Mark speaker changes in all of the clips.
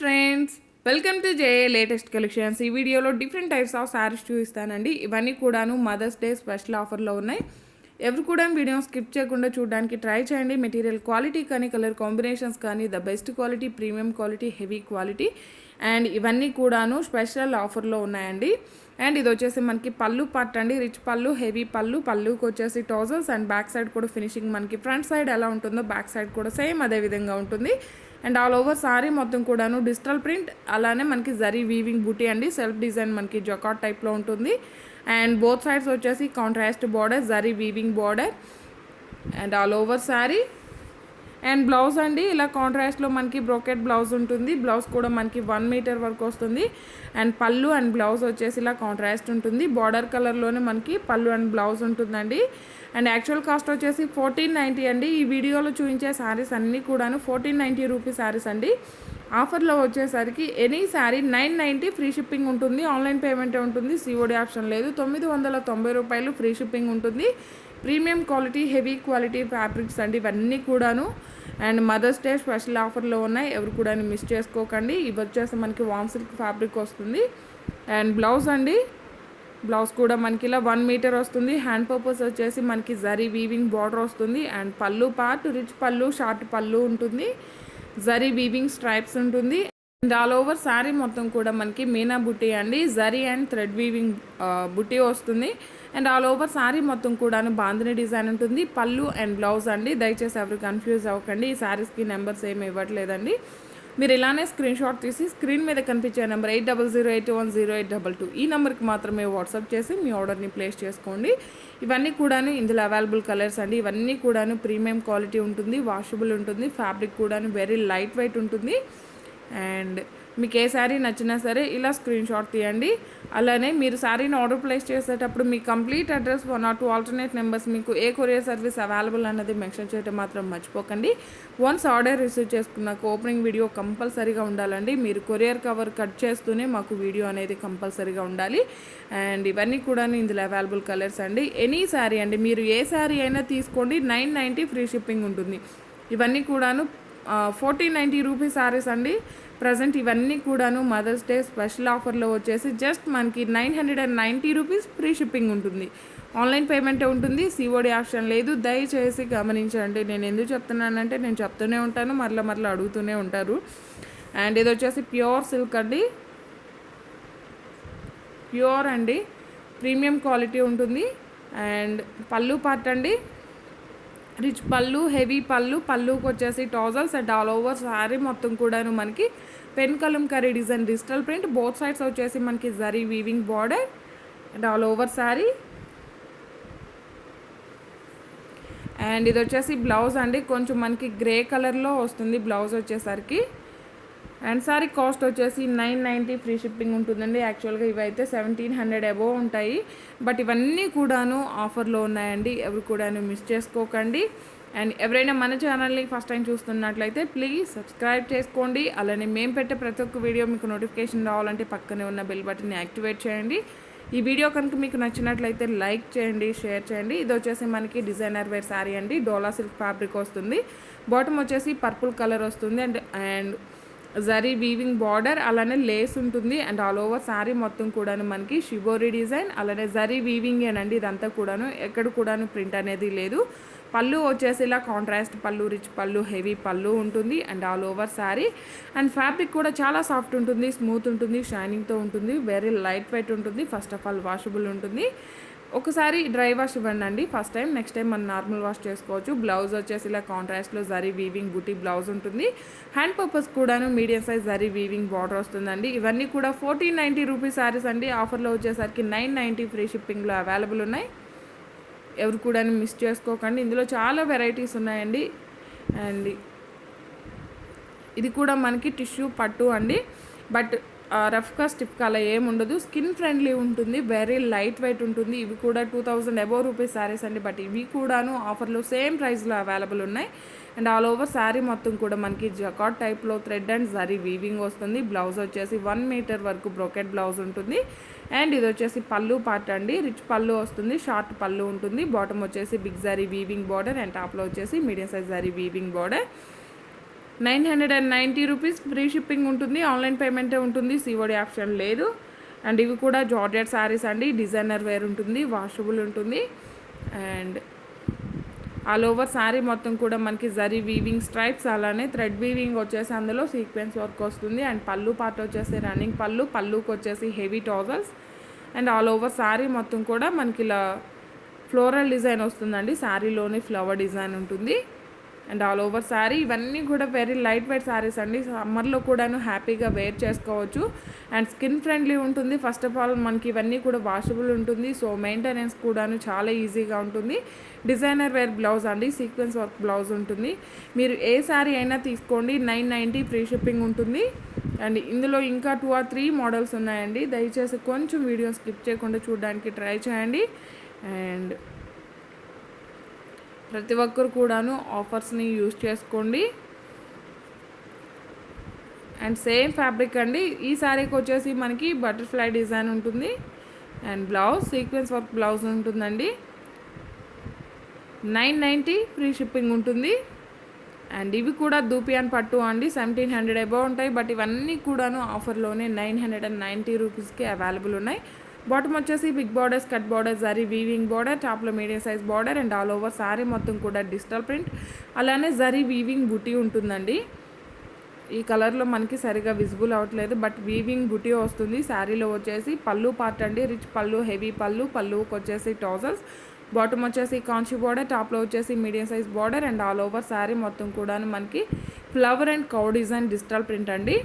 Speaker 1: Friends welcome to J latest collections. ఈ వీడియోలో different types of saris చూపిస్తానండి. ఇవన్నీ కూడాను మదర్స్ డే స్పెషల్ ఆఫర్లో ఉన్నాయి. ఎవరు కూడా వీడియో స్కిప్ చేయకుండా చూడడానికి ట్రై చేయండి. మెటీరియల్ క్వాలిటీ కానీ కలర్ కాంబినేషన్స్ కానీ the best quality premium quality heavy quality and ఇవన్నీ కూడాను స్పెషల్ ఆఫర్లో ఉన్నాయండి. అండ్ ఇది వచ్చేసి మనకి పళ్ళు పార్ట్ అండి. Rich pallu heavy pallu. పళ్ళుకి వచ్చేసి టౌజర్స్ అండ్ బ్యాక్ సైడ్ కూడా ఫినిషింగ్ మనకి ఫ్రంట్ సైడ్ ఎలా ఉంటుందో బ్యాక్ సైడ్ కూడా సేమ్ అదే విధంగా ఉంటుంది. అండ్ ఆల్ ఓవర్ సారీ మొత్తం కూడాను. డిజిటల్ ప్రింట్ అలానే మనకి జరీ వీవింగ్ బూటీ అండి. సెల్ఫ్ డిజైన్ మనకి జొకాట్ టైప్లో ఉంటుంది. అండ్ బోత్ సైడ్స్ వచ్చేసి contrast border zari weaving border and all over sari and blouse అండి ఇలా కాంట్రాస్ట్లో మనకి బ్రోకెట్ బ్లౌజ్ ఉంటుంది. బ్లౌజ్ కూడా మనకి వన్ మీటర్ వరకు వస్తుంది. అండ్ పళ్ళు అండ్ బ్లౌజ్ వచ్చేసి ఇలా కాంట్రాస్ట్ ఉంటుంది. బార్డర్ కలర్లోనే మనకి పళ్ళు అండ్ బ్లౌజ్ ఉంటుందండి. అండ్ యాక్చువల్ కాస్ట్ వచ్చేసి ఫోర్టీన్ నైంటీ అండి. ఈ వీడియోలో చూపించే శారీస్ అన్నీ కూడాను ఫోర్టీన్ నైంటీ రూపీస్ శారీస్ అండి. ఆఫర్లో వచ్చేసరికి any sari nine ninety free shipping ఉంటుంది. ఆన్లైన్ పేమెంట్ ఉంటుంది. సిఓడి ఆప్షన్ లేదు. తొమ్మిది వందల తొంభై రూపాయలు ఫ్రీ షిప్పింగ్ ఉంటుంది. Premium quality heavy quality fabrics అండి ఇవన్నీ కూడాను. అండ్ మదర్స్ డే స్పెషల్ ఆఫర్లో ఉన్నాయి. ఎవరు కూడా మిస్ చేసుకోకండి. ఇవి వచ్చేసి మనకి వామ్ సిల్క్ ఫ్యాబ్రిక్ వస్తుంది. అండ్ బ్లౌజ్ అండి. బ్లౌజ్ కూడా మనకి ఇలా వన్ మీటర్ వస్తుంది. హ్యాండ్ పర్పస్ వచ్చేసి మనకి జరీ వీవింగ్ బార్డర్ వస్తుంది. And pallu part rich pallu short pallu ఉంటుంది. జరీ వీవింగ్ స్ట్రైప్స్ ఉంటుంది. అండ్ ఆల్ ఓవర్ శారీ మొత్తం కూడా మనకి మీనా బుట్టి అండి. జరీ అండ్ థ్రెడ్ వీవింగ్ బుట్టి వస్తుంది. అండ్ ఆల్ ఓవర్ శారీ మొత్తం కూడాను బాంధిని డిజైన్ ఉంటుంది. పళ్ళు అండ్ బ్లౌజ్ అండి. దయచేసి ఎవరు కన్ఫ్యూజ్ అవ్వకండి. ఈ శారీస్కి నెంబర్స్ ఏమి ఇవ్వట్లేదండి. మీరు ఇలానే స్క్రీన్ షాట్ తీసి స్క్రీన్ మీద కనిపించే number eight double zero eight one zero eight double two ఈ నెంబర్కి మాత్రమే వాట్సాప్ చేసి మీ ఆర్డర్ని ప్లేస్ చేసుకోండి. ఇవన్నీ కూడాను ఇందులో అవైలబుల్ కలర్స్ అండి. ఇవన్నీ కూడాను ప్రీమియం క్వాలిటీ ఉంటుంది వాషబుల్ ఉంటుంది ఫ్యాబ్రిక్ కూడాను వెరీ లైట్ వెయిట్ ఉంటుంది. అండ్ మీకు ఏ శారీ నచ్చినా సరే ఇలా స్క్రీన్ షాట్ తీయండి. అలానే మీరు శారీని ఆర్డర్ ప్లేస్ చేసేటప్పుడు మీ complete address one or two alternate numbers మీకు ఏ కొరియర్ సర్వీస్ అవైలబుల్ అన్నది మెన్షన్ చేయడం మాత్రం మర్చిపోకండి. వన్స్ ఆర్డర్ రిసీవ్ చేసుకున్నాక ఓపెనింగ్ వీడియో కంపల్సరీగా ఉండాలండి. మీరు కొరియర్ కవర్ కట్ చేస్తూనే మాకు వీడియో అనేది కంపల్సరీగా ఉండాలి. అండ్ ఇవన్నీ కూడా ఇందులో అవైలబుల్ కలర్స్ అండి. ఎనీ శారీ అండి మీరు ఏ శారీ అయినా తీసుకోండి. నైన్ నైంటీ ఫ్రీ షిప్పింగ్ ఉంటుంది. ఇవన్నీ కూడాను ఫోర్టీన్ నైంటీ రూపీస్ శారీస్ అండి. ప్రజెంట్ ఇవన్నీ కూడాను మదర్స్ డే స్పెషల్ ఆఫర్లో వచ్చేసి జస్ట్ మనకి nine hundred and ninety rupees free shipping ఉంటుంది. ఆన్లైన్ పేమెంట్ ఉంటుంది. సిఓడి ఆప్షన్ లేదు. దయచేసి గమనించండి. నేను ఎందుకు చెప్తున్నానంటే నేను చెప్తూనే ఉంటాను. మరలా మరలా అడుగుతూనే ఉంటారు. అండ్ ఇది వచ్చేసి ప్యూర్ సిల్క్ అండి. ప్యూర్ అండి. ప్రీమియం క్వాలిటీ ఉంటుంది. అండ్ పళ్ళు పార్ట్ అండి. రిచ్ పళ్ళు హెవీ పళ్ళు పళ్ళుకి వచ్చేసి tassels and all over sari మొత్తం కూడాను మనకి pen kalamkari design digital print. Both sides వచ్చేసి మనకి zari weaving border and all over sari. And ఇది వచ్చేసి బ్లౌజ్ అండి. కొంచెం మనకి గ్రే కలర్లో వస్తుంది బ్లౌజ్ వచ్చేసరికి. అండ్ సారీ కాస్ట్ వచ్చేసి నైన్ నైంటీ ఫ్రీ షిప్పింగ్ ఉంటుందండి. యాక్చువల్గా ఇవైతే సెవెంటీన్ హండ్రెడ్ అబోవ్ ఉంటాయి. బట్ ఇవన్నీ కూడాను ఆఫర్లో ఉన్నాయండి. ఎవరు కూడాను మిస్ చేసుకోకండి. అండ్ ఎవరైనా మన ఛానల్ని ఫస్ట్ టైం చూస్తున్నట్లయితే ప్లీజ్ సబ్స్క్రైబ్ చేసుకోండి. అలానే మేము పెట్టే ప్రతి ఒక్క వీడియో మీకు నోటిఫికేషన్ రావాలంటే పక్కనే ఉన్న బెల్ బటన్ని యాక్టివేట్ చేయండి. ఈ వీడియో కనుక మీకు నచ్చినట్లయితే లైక్ చేయండి షేర్ చేయండి. ఇది వచ్చేసి మనకి డిజైనర్ వేర్ శారీ అండి. డోలా సిల్క్ ఫ్యాబ్రిక్ వస్తుంది. బాటమ్ వచ్చేసి పర్పుల్ కలర్ వస్తుంది. And and zari weaving border అలానే లేస్ ఉంటుంది అండ్ ఆల్ ఓవర్ శారీ మొత్తం కూడాను మనకి షిబోరి డిజైన్ అలానే జరీ వీవింగ్ అండి ఇదంతా కూడాను. ఎక్కడ కూడాను ప్రింట్ అనేది లేదు. పళ్ళు వచ్చేసి ఇలా కాంట్రాస్ట్ పళ్ళు రిచ్ పళ్ళు హెవీ పళ్ళు ఉంటుంది and all over sari. And fabric కూడా చాలా సాఫ్ట్ ఉంటుంది స్మూత్ ఉంటుంది షైనింగ్తో ఉంటుంది వెరీ లైట్ వెయిట్ ఉంటుంది ఫస్ట్ ఆఫ్ ఆల్ వాషబుల్ ఉంటుంది. ఒకసారి డ్రై వాష్ ఇవ్వండి అండి ఫస్ట్ టైం నెక్స్ట్ టైం మనం నార్మల్ వాష్ చేసుకోవచ్చు. బ్లౌజ్ వచ్చేసి ఇలా కాంట్రాస్ట్లో జరీ వీవింగ్ బుటీ బ్లౌజ్ ఉంటుంది. హ్యాండ్ పర్పస్ కూడాను medium size zari weaving border వస్తుందండి. ఇవన్నీ కూడా ఫోర్టీన్ నైంటీ రూపీస్ శారీస్ అండి. ఆఫర్లో వచ్చేసరికి నైన్ నైంటీ ఫ్రీ షిప్పింగ్లో అవైలబుల్ ఉన్నాయి. ఎవరు కూడా మిస్ చేసుకోకండి. ఇందులో చాలా వెరైటీస్ ఉన్నాయండి. అండ్ ఇది కూడా మనకి టిష్యూ పట్టు అండి. బట్ రఫ్గా స్టిఫ్గా అలా ఏముండదు స్కిన్ ఫ్రెండ్లీ ఉంటుంది వెరీ లైట్ వెయిట్ ఉంటుంది. ఇవి కూడా two thousand above rupees saris అండి. బట్ ఇవి కూడాను ఆఫర్లో సేమ్ ప్రైస్లో అవైలబుల్ ఉన్నాయి. అండ్ ఆల్ ఓవర్ శారీ మొత్తం కూడా మనకి జకాట్ టైప్లో థ్రెడ్ అండ్ జరీ వీవింగ్ వస్తుంది. బ్లౌజ్ వచ్చేసి వన్ మీటర్ వరకు బ్రోకెట్ బ్లౌజ్ ఉంటుంది. అండ్ ఇది వచ్చేసి పళ్ళు పార్ట్ అండి. రిచ్ పళ్ళు వస్తుంది షార్ట్ పళ్ళు ఉంటుంది. బాటమ్ వచ్చేసి big zari weaving border and టాప్లో వచ్చేసి medium size zari weaving border. Nine hundred and ninety rupees free shipping ఉంటుంది ఆన్లైన్ పేమెంటే ఉంటుంది సిఓడి ఆప్షన్ లేదు. అండ్ ఇవి కూడా జార్జెట్ శారీస్ అండి డిజైనర్ వేర్ ఉంటుంది వాషబుల్ ఉంటుంది. అండ్ ఆల్ ఓవర్ శారీ మొత్తం కూడా మనకి జరీ వీవింగ్ స్ట్రైప్స్ అలానే థ్రెడ్ వీవింగ్ వచ్చేసి అందులో సీక్వెన్స్ వర్క్ వస్తుంది. అండ్ పళ్ళు పార్ట్ వచ్చేసి రన్నింగ్ పళ్ళు పళ్ళుకి వచ్చేసి heavy tassels and all over sari మొత్తం కూడా మనకి ఇలా ఫ్లోరల్ డిజైన్ వస్తుందండి శారీలోనే ఫ్లవర్ డిజైన్ ఉంటుంది. And all over sari. ఇవన్నీ కూడా వెరీ లైట్ వెయిట్ శారీస్ అండి. సమ్మర్లో కూడాను హ్యాపీగా వేర్ చేసుకోవచ్చు. అండ్ స్కిన్ ఫ్రెండ్లీ ఉంటుంది. ఫస్ట్ ఆఫ్ ఆల్ మనకి ఇవన్నీ కూడా వాషబుల్ ఉంటుంది. సో మెయింటెనెన్స్ కూడాను చాలా ఈజీగా ఉంటుంది. డిజైనర్ వేర్ బ్లౌజ్ అండి. సీక్వెన్స్ వర్క్ బ్లౌజ్ ఉంటుంది. మీరు ఏ శారీ అయినా తీసుకోండి. నైన్ నైంటీ ఫ్రీ షిప్పింగ్ ఉంటుంది. అండ్ ఇందులో ఇంకా టూ ఆర్ త్రీ మోడల్స్ ఉన్నాయండి. దయచేసి కొంచెం వీడియో స్కిప్ చేయకుండా చూడడానికి ట్రై చేయండి. అండ్ ప్రతి ఒక్కరు కూడాను ఆఫర్స్ని యూజ్ చేసుకోండి. అండ్ సేమ్ ఫ్యాబ్రిక్ అండి. ఈ శారీకి వచ్చేసి మనకి బటర్ఫ్లై డిజైన్ ఉంటుంది. And blouse sequence work blouse ఉంటుందండి. నైన్ నైంటీ ఫ్రీ షిప్పింగ్ ఉంటుంది. అండ్ ఇవి కూడా దూపియాన్ పట్టు అండి. సెవెంటీన్ హండ్రెడ్ అబౌవ్ ఉంటాయి. బట్ ఇవన్నీ కూడాను ఆఫర్లోనే నైన్ హండ్రెడ్ అండ్ నైంటీ రూపీస్కి అవైలబుల్ ఉన్నాయి. బాటమ్ వచ్చేసి big borders cut border zari weaving border టాప్లో medium size border and all over sari మొత్తం కూడా డిజిటల్ ప్రింట్ అలానే జరీ వీవింగ్ బుటీ ఉంటుందండి. ఈ కలర్లో మనకి సరిగా విజిబుల్ అవ్వట్లేదు బట్ వీవింగ్ బుటీ వస్తుంది. శారీలో వచ్చేసి పళ్ళు పార్ట్ అండి రిచ్ పళ్ళు హెవీ పళ్ళు పళ్ళుకి వచ్చేసి ట్రౌజర్స్ బాటమ్ వచ్చేసి కాంచి బార్డర్ టాప్లో వచ్చేసి medium size border and all over sari మొత్తం కూడా మనకి flower and cow design digital print అండి.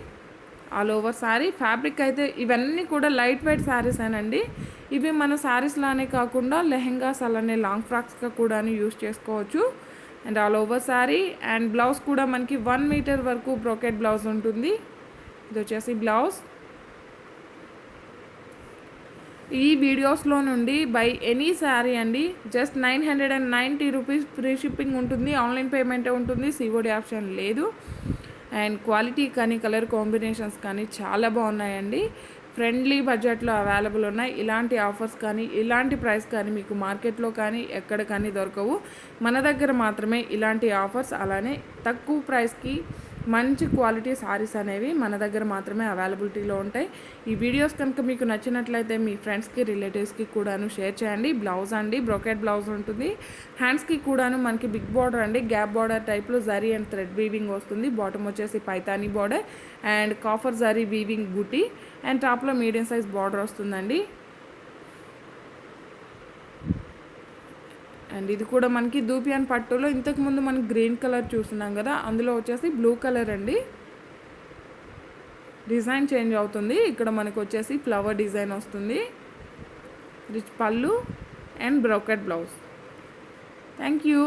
Speaker 1: All over sari. ఫ్యాబ్రిక్ అయితే ఇవన్నీ కూడా లైట్ వెయిట్ శారీస్ అండి ఇవి మన శారీస్లానే కాకుండా లెహెంగాస్ అలానే లాంగ్ ఫ్రాక్స్గా కూడా యూస్ చేసుకోవచ్చు. And all over sari. And blouse కూడా మనకి వన్ మీటర్ వరకు బ్రోకెట్ బ్లౌజ్ ఉంటుంది. ఇది వచ్చేసి బ్లౌజ్. ఈ వీడియోస్లో నుండి బై ఎనీ శారీ అండి. Just nine hundred and ninety rupees free shipping ఉంటుంది. ఆన్లైన్ పేమెంటే ఉంటుంది. సిఓడి ఆప్షన్ లేదు. అండ్ క్వాలిటీ కానీ కలర్ కాంబినేషన్స్ కానీ చాలా బాగున్నాయండి. ఫ్రెండ్లీ బడ్జెట్లో అవైలబుల్ ఉన్నాయి. ఇలాంటి ఆఫర్స్ కానీ ఇలాంటి ప్రైస్ కానీ మీకు మార్కెట్లో కానీ ఎక్కడ కానీ దొరకవు. మన దగ్గర మాత్రమే ఇలాంటి ఆఫర్స్ అలానే తక్కువ ప్రైస్కి మంచి క్వాలిటీ సారీస్ అనేవి మన దగ్గర మాత్రమే అవైలబిలిటీలో ఉంటాయి. ఈ వీడియోస్ కనుక మీకు నచ్చినట్లయితే మీ ఫ్రెండ్స్కి రిలేటివ్స్కి కూడాను షేర్ చేయండి. బ్లౌజ్ అండి బ్రొకెట్ బ్లౌజ్ ఉంటుంది. హ్యాండ్స్కి కూడాను మనకి బిగ్ బార్డర్ అండి. గ్యాప్ బార్డర్ టైప్లో జరీ అండ్ థ్రెడ్ వీవింగ్ వస్తుంది. బాటమ్ వచ్చేసి Paithani border and copper zari weaving buti and టాప్లో మీడియం సైజ్ బార్డర్ వస్తుందండి. అండ్ ఇది కూడా మనకి దూపియాన్ పట్టులో ఇంతకుముందు మనం గ్రీన్ కలర్ చూస్తున్నాం కదా అందులో వచ్చేసి బ్లూ కలర్ అండి. డిజైన్ చేంజ్ అవుతుంది. ఇక్కడ మనకు వచ్చేసి ఫ్లవర్ డిజైన్ వస్తుంది. Rich pallu and brocade blouse. Thank you.